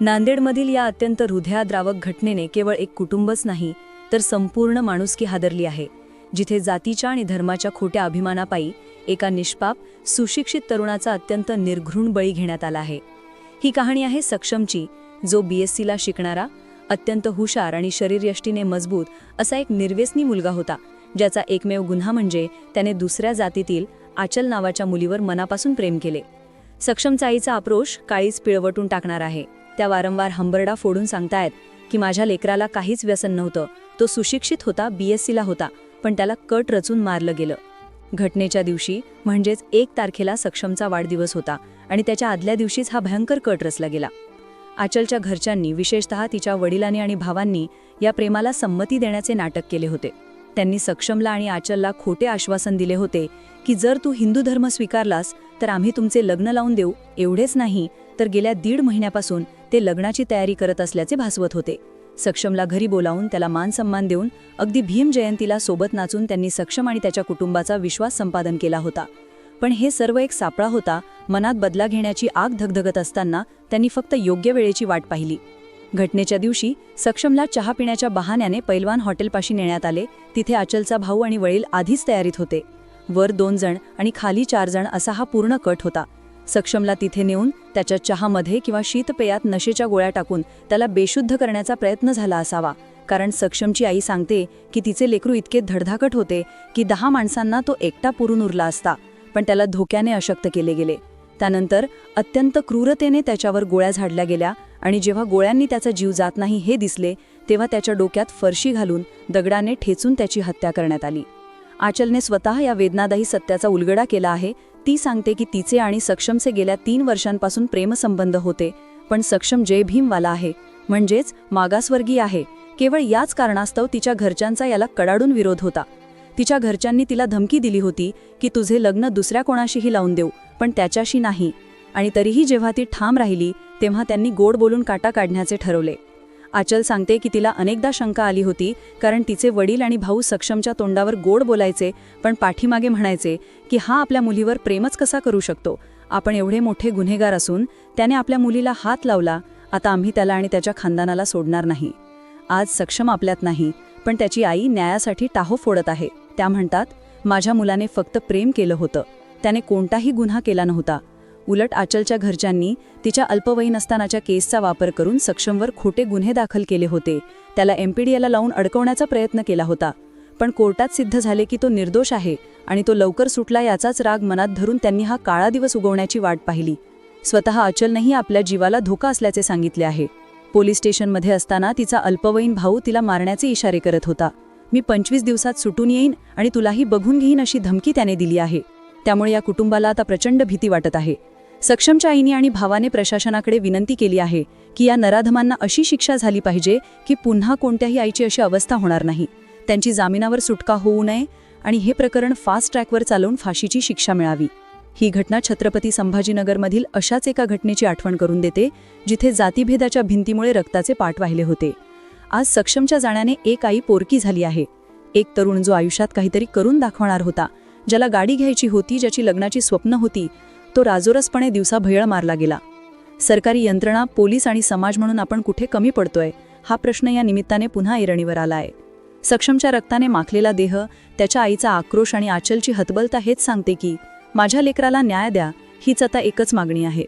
नांदेडमधील या अत्यंत हृदयाद्रावक घटनेने केवळ एक कुटुंबच नाही तर संपूर्ण माणुसकी हादरली आहे जिथे जातीच्या आणि धर्माच्या खोट्या अभिमानापायी एका निष्पाप सुशिक्षित तरुणाचा अत्यंत निर्घृण बळी घेण्यात आला आहे. ही कहाणी आहे सक्षमची जो बी एस शिकणारा अत्यंत हुशार आणि शरीरयष्टीने मजबूत असा एक निर्व्यसनी मुलगा होता ज्याचा एकमेव गुन्हा म्हणजे त्याने दुसऱ्या जातीतील आचल नावाच्या मुलीवर मनापासून प्रेम केले. सक्षमचाईचा आक्रोश काळीच पिळवटून टाकणार आहे. त्या वारंवार हंबरडा फोडून सांगतायत की माझ्या लेकराला काहीच व्यसन नव्हतं. तो सुशिक्षित होता बीएससीला होता पण त्याला कट रचून मारलं गेलं. घटनेच्या दिवशी म्हणजेच एक तारखेला सक्षमचा वाढदिवस होता आणि त्याच्या आदल्या दिवशीच हा भयंकर कट रचला गेला. आचलच्या घरच्यांनी विशेषतः तिच्या वडिलांनी आणि भावांनी या प्रेमाला संमती देण्याचे नाटक केले होते. त्यांनी सक्षमला आणि आचलला खोटे आश्वासन दिले होते की जर तू हिंदू धर्म स्वीकारलास तर आम्ही तुमचे लग्न लावून देऊ. एवढेच नाही तर गेल्या दीड महिन्यापासून ते लग्नाची तयारी करत असल्याचे भासवत होते. सक्षमला घरी बोलावून त्याला मान सन्मान देऊन अगदी भीम जयंतीला सोबत नाचून त्यांनी सक्षम आणि त्याच्या कुटुंबाचा विश्वास संपादन केला होता. पण हे सर्व एक सापळा होता मनात बदला घेण्याची आग धगधगत असताना त्यांनी फक्त योग्य वेळेची वाट पाहिली. घटनेच्या दिवशी सक्षमला चहा पिण्याच्या बहाण्याने पैलवान हॉटेलपाशी नेण्यात आले. तिथे अचलचा भाऊ आणि वडील आधीच तयारीत होते. वर दोन जण आणि खाली चार जण असा हा पूर्ण कट होता. सक्षमला तिथे नेऊन त्याच्या चहामध्ये किंवा शीतपेयात नशेच्या गोळ्या टाकून त्याला बेशुद्ध करण्याचा प्रयत्न झाला असावा. कारण सक्षमची आई सांगते की तिचे लेकरू इतके धडधाकट होते की दहा माणसांना तो एकटा पुरून उरला असता पण त्याला धोक्याने अशक्त केले गेले. त्यानंतर अत्यंत क्रूरतेने त्याच्यावर गोळ्या झाडल्या गेल्या आणि जेव्हा गोळ्यांनी त्याचा जीव जात नाही हे दिसले तेव्हा त्याच्या डोक्यात फरशी घालून दगडाने ठेचून त्याची हत्या करण्यात आली. आचलने स्वतः या वेदनादायी सत्याचा उलगडा केला आहे. ती सांगते की तिचे आणि सक्षमचे गेल्या तीन वर्षांपासून प्रेमसंबंध होते पण सक्षम जय भीमवाला आहे. म्हणजेच मागासवर्गीय आहे. केवळ याच कारणास्तव तिच्या घरच्यांचा याला कडाडून विरोध होता. तिच्या घरच्यांनी तिला धमकी दिली होती की तुझे लग्न दुसऱ्या कोणाशीही लावून देऊ पण त्याच्याशी नाही. आणि तरीही जेव्हा ती ठाम राहिली तेव्हा त्यांनी गोड बोलून काटा काढण्याचे ठरवले. आचल सांगते की तिला अनेकदा शंका आली होती कारण तिचे वडील आणि भाऊ सक्षमच्या तोंडावर गोड बोलायचे पण पाठीमागे म्हणायचे की हा आपल्या मुलीवर प्रेमच कसा करू शकतो? आपण एवढे मोठे गुन्हेगार असून त्याने आपल्या मुलीला हात लावला आता आम्ही त्याला आणि त्याच्या खानदानाला सोडणार नाही. आज सक्षम आपल्यात नाही पण त्याची आई न्यायासाठी टाहो फोडत आहे. त्या म्हणतात माझ्या मुलाने फक्त प्रेम केलं होतं. त्याने कोणताही गुन्हा केला नव्हता. उलट आचलच्या घरच्यांनी तिच्या अल्पवयीन असतानाच्या केसचा वापर करून सक्षमवर खोटे गुन्हे दाखल केले होते. त्याला एमपीडीएला लावून अडकवण्याचा प्रयत्न केला होता. पण कोर्टात सिद्ध झाले की तो निर्दोष आहे आणि तो लवकर सुटला याचाच राग मनात धरून त्यांनी हा काळा दिवस उगवण्याची वाट पाहिली. स्वतः अचलनेही आपल्या जीवाला धोका असल्याचे सांगितले आहे. पोलीस स्टेशनमध्ये असताना तिचा अल्पवयीन भाऊ तिला मारण्याचे इशारे करत होता. मी पंचवीस दिवसात सुटून येईन आणि तुलाही बघून घेईन अशी धमकी त्याने दिली आहे. त्यामुळे या कुटुंबाला आता प्रचंड भीती वाटत आहे. सक्षमच्या आईने आणि भावाने प्रशासनाकडे विनंती केली आहे की या नराधमांना अशी शिक्षा झाली पाहिजे की पुन्हा कोणत्याही आईची अशी अवस्था होणार नाही. त्यांची जामिनावर सुटका होऊ नये आणि हे प्रकरण फास्ट ट्रॅकवर चालवून फाशीची शिक्षा मिळावी. ही घटना छत्रपती संभाजीनगरमधील अशाच एका घटनेची आठवण करून देते जिथे जातीभेदाच्या भिंतीमुळे रक्ताचे पाठ वाहिले होते. आज सक्षमच्या जाण्याने एक आई पोरकी झाली आहे. एक तरुण जो आयुष्यात काहीतरी करून दाखवणार होता ज्याला गाडी घ्यायची होती ज्याची लग्नाची स्वप्न होती तो राजोरसपणे दिवसा भयळ मारला गेला. सरकारी यंत्रणा पोलीस आणि समाज म्हणून आपण कुठे कमी पडतोय हा प्रश्न या निमित्ताने पुन्हा ऐरणीवर आला आहे सक्षमच्या रक्ताने माखलेला देह त्याच्या आईचा आक्रोश आणि आचलची हतबलता हेच सांगते की माझ्या लेकराला न्याय द्या हीच आता एकच मागणी आहे.